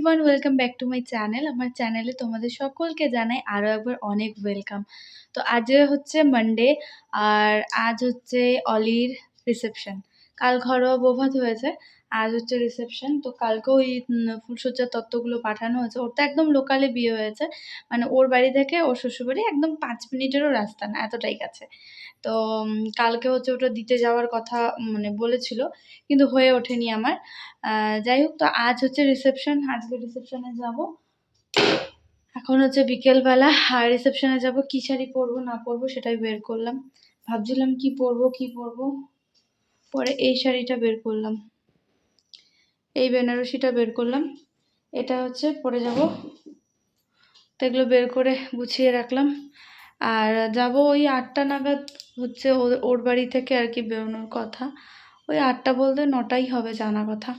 Everyone welcome back to my channel আমার চ্যানেলে তোমাদের সকলকে জানাই আরও একবার অনেক ওয়েলকাম তো আজ হচ্ছে মানডে আর আজ হচ্ছে অলির রিসেপশন কাল ঘরোয়া বৌভাত হয়েছে। আজ হচ্ছে রিসেপশন তো কালকে ওই ফুলসজ্জার তত্ত্বগুলো পাঠানো হয়েছে। ওর তো একদম লোকালে বিয়ে হয়েছে। মানে ওর বাড়ি থেকে ওর শ্বশুরবাড়ি একদম পাঁচ মিনিটেরও রাস্তা না, এতটাই কাছে। তো কালকে হচ্ছে ওটা দিতে যাওয়ার কথা মানে বলেছিল, কিন্তু হয়ে ওঠেনি আমার। যাই হোক, তো আজ হচ্ছে রিসেপশন আজকে রিসেপশনে যাব। এখন হচ্ছে বিকেলবেলা রিসেপশনে যাব, কী শাড়ি পরবো, না পরবো সেটাই বের করলাম। ভাবছিলাম কি পরবো কি পরবো? পরে এই শাড়িটা বের করলাম। এই বেনারসিটা বের করলাম। এটা হচ্ছে পরে যাব। তো এগুলো বের করে গুছিয়ে রাখলাম। আর যাব ওই আটটা নাগাদ হচ্ছে ওর- বাড়ি থেকে আর কি বেরোনোর কথা। ওই আটটা বলতে নটাই হবে জানা কথা।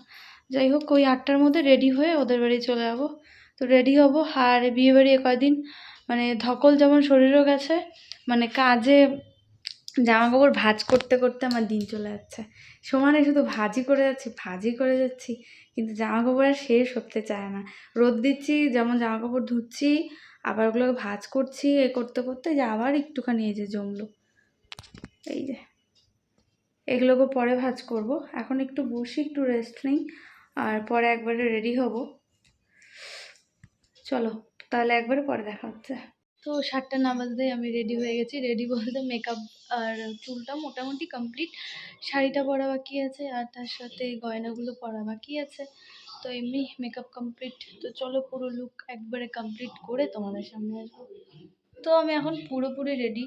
যাই হোক, ওই আটটার মধ্যে রেডি হয়ে ওদের বাড়ি চলে যাব। তো রেডি হব। আর বিয়ে বাড়ি কয়দিন? মানে ধকল যেমন শরীরও গেছে মানে কাজে জামা কাপড় ভাজ করতে করতে আমার দিন চলে যাচ্ছে। সমানে শুধু ভাজি করে যাচ্ছি, ভাজি করে যাচ্ছি, কিন্তু জামা কাপড় আর শেষ হতে চায় না। রোদ দিচ্ছি, যেমন জামা কাপড় ধুচ্ছি, আবার ওগুলোকে ভাজ করছি, এ করতে করতে যে আবার একটুখানি এই যে জমলো। এই যে, এগুলোকে পরে ভাজ করব। এখন একটু বসি, একটু রেস্ট নিই, আর পরে একবারে রেডি হব। চলো, তাহলে একবারে পরে দেখা হচ্ছে। তো সাতটা না বাজতেই আমি রেডি হয়ে গেছি। রেডি বলতে মেকআপ আর চুলটা মোটামুটি কমপ্লিট শাড়িটা পরা বাকি আছে আর তার সাথে গয়নাগুলো পরা বাকি আছে। তো এমনি মেকআপ কমপ্লিট তো চলো পুরো লুক একবারে কমপ্লিট করে তোমাদের সামনে আসব। তো আমি এখন পুরোপুরি রেডি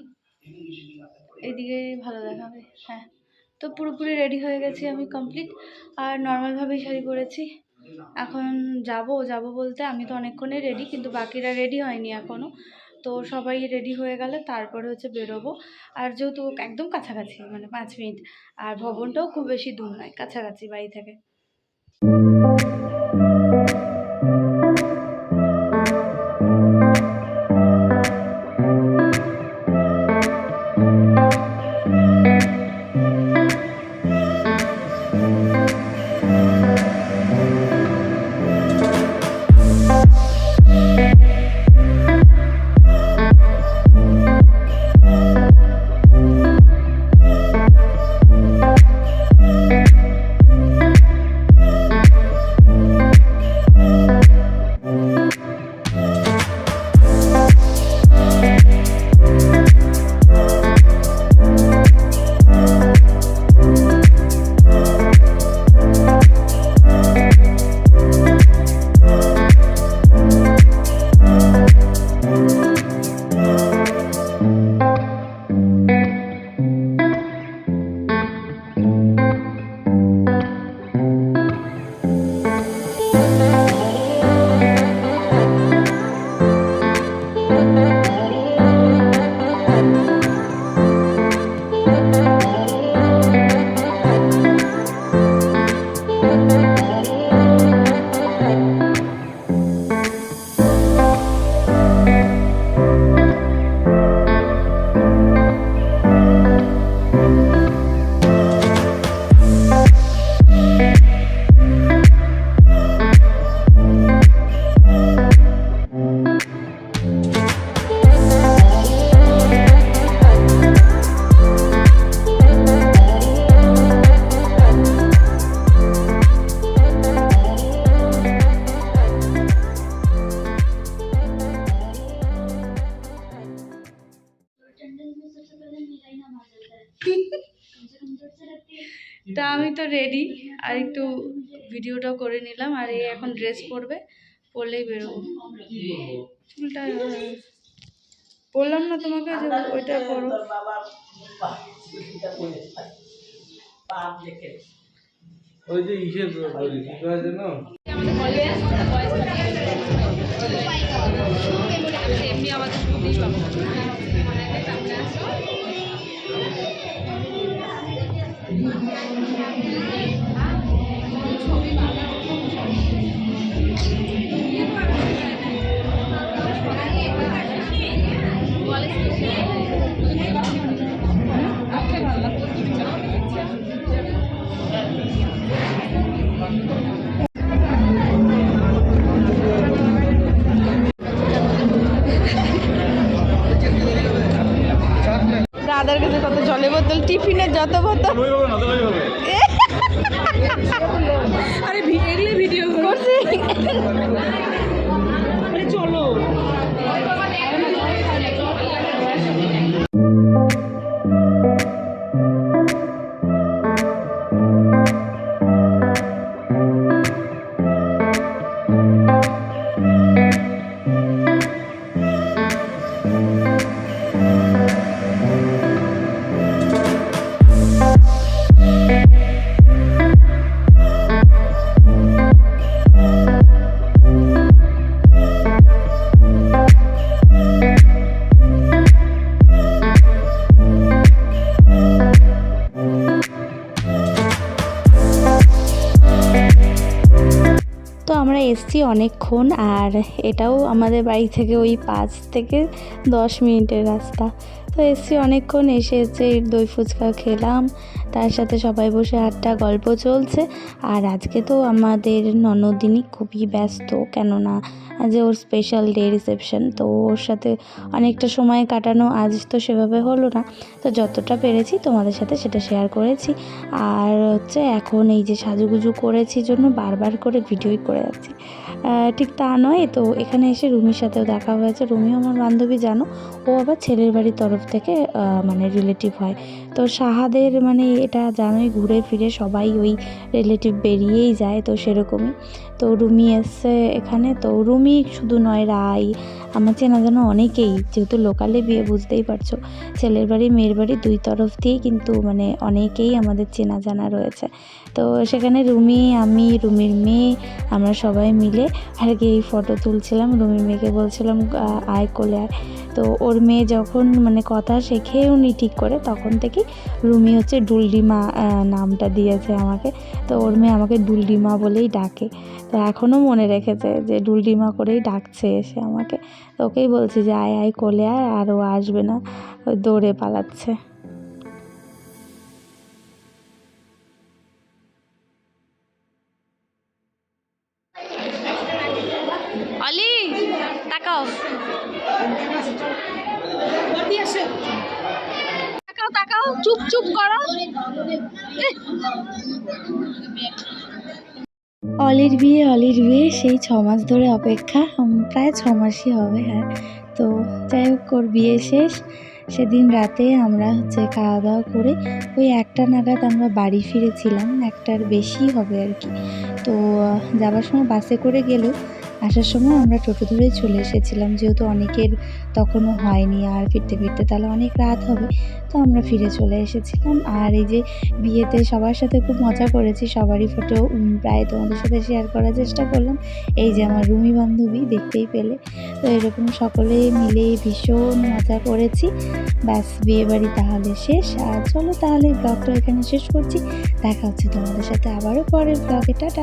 এদিকে ভালো দেখাবে। হ্যাঁ। তো পুরোপুরি রেডি হয়ে গেছি আমি কমপ্লিট আর নর্মালভাবেই শাড়ি পরেছি। এখন যাব যাব বলতে আমি তো অনেকক্ষণে রেডি কিন্তু বাকিরা রেডি হয়নি এখনও তো সবাই রেডি হয়ে গেলে তারপরে হচ্ছে বেরোবো। আর যেহেতু একদম কাছাকাছি মানে পাঁচ মিনিট, আর ভবনটাও খুব বেশি দূর নয়, কাছাকাছি বাড়ি থেকে। তা আমি তো রেডি আর একটু ভিডিওটাও করে নিলাম আর এই এখন ড্রেস পরবে পরলেই বেরোবো। চুলটা বললাম না তোমাকে যে ওইটা করো ওই যে ইসে বলি কি কয় যেন? এমনি আমাদের দাদার কাছে তত জলের বোতল টিফিনের যত বোতল। অনেকক্ষণ আর এটাও আমাদের বাড়ি থেকে ওই পাঁচ থেকে দশ মিনিটের রাস্তা। তো এসছি অনেকক্ষণ এসে দই ফুচকা খেলাম। তার সাথে সবাই বসে আটটা গল্প চলছে। আর আজকে তো আমাদের ননদিনী খুবই ব্যস্ত, কেননা আজ ওর স্পেশাল ডে রিসেপশন তো ওর সাথে অনেকটা সময় কাটানো আজ তো সেভাবে হলো না। তো যতটা পেরেছি তোমাদের সাথে সেটা শেয়ার করেছি। আর হচ্ছে এখন এই যে সাজুগুজু করেছি জন্য বারবার করে ভিডিওই করে যাচ্ছি ঠিক তা নয়, তো এখানে এসে রুমির সাথেও দেখা হয়েছে। রুমিও আমার বান্ধবী, জানো? ও আবার ছেলের বাড়ির তরফ থেকে মানে রিলেটিভ হয়। তো সাহাদের মানে এটা জানোই, ঘুরে ফিরে সবাই ওই রিলেটিভ বেরিয়েই যায়, তো সেরকমই। তো রুমি এসছে এখানে, তো রুমি শুধু নয় রায় আমার চেনা জানা অনেকেই, যেহেতু লোকালে বিয়ে বুঝতেই পারছ, ছেলের বাড়ি, মেয়ের বাড়ি দুই তরফ দিয়েই কিন্তু মানে অনেকেই আমাদের চেনা জানা রয়েছে। তো সেখানে রুমি, আমি, রুমির মেয়ে, আমরা সবাই মিলে, আর এই ফটো তুলছিলাম, রুমির মেয়েকে বলছিলাম আয় কোলে আয়। তো ওর মেয়ে যখন মানে কথা শেখে উনি ঠিক করে, তখন থেকেই রুমি হচ্ছে ডুলডিমা নামটা দিয়েছে আমাকে। তো ওর মেয়ে আমাকে ডুলডিমা বলেই ডাকে। তো এখনও মনে রেখেছে যে ডুলডিমা করেই ডাকছে এসে আমাকে। তো ওকেই বলছি যে, আয় আয়, কোলে আয়, আর ও আসবে না। দৌড়ে পালাচ্ছে। অলি, তাকাও। অলির বিয়ে অলির বিয়ে, সেই ছ মাস ধরে অপেক্ষা। প্রায় ছ মাসই হবে হ্যাঁ। তো যাই হোক, ওর বিয়ে শেষ। সেদিন রাতে আমরা হচ্ছে খাওয়া দাওয়া করে ওই একটা নাগাদ আমরা বাড়ি ফিরেছিলাম। একটার বেশি হবে আর কি। তো যাবার সময় বাসে করে গেলেও আসার সময় আমরা টোটো ধরেই চলে এসেছিলাম, যেহেতু অনেকের তখনও হয়নি আর ফিরতে ফিরতে তাহলে অনেক রাত হবে, তো আমরা ফিরে চলে এসেছিলাম। আর এই যে বিয়েতে সবার সাথে খুব মজা করেছি, সবারই ফটো প্রায় তোমাদের সাথে শেয়ার করার চেষ্টা করলাম। এই যে আমার রুমি বান্ধবী, দেখতেই পেলে। তো এরকম সকলে মিলে ভীষণ মজা করেছি। ব্যাস বিয়ে বাড়ি তাহলে শেষ। আর চলো তাহলে ব্লগটা এখানে শেষ করছি। দেখা হচ্ছে তোমাদের সাথে আবারও পরের ব্লগে টাটা।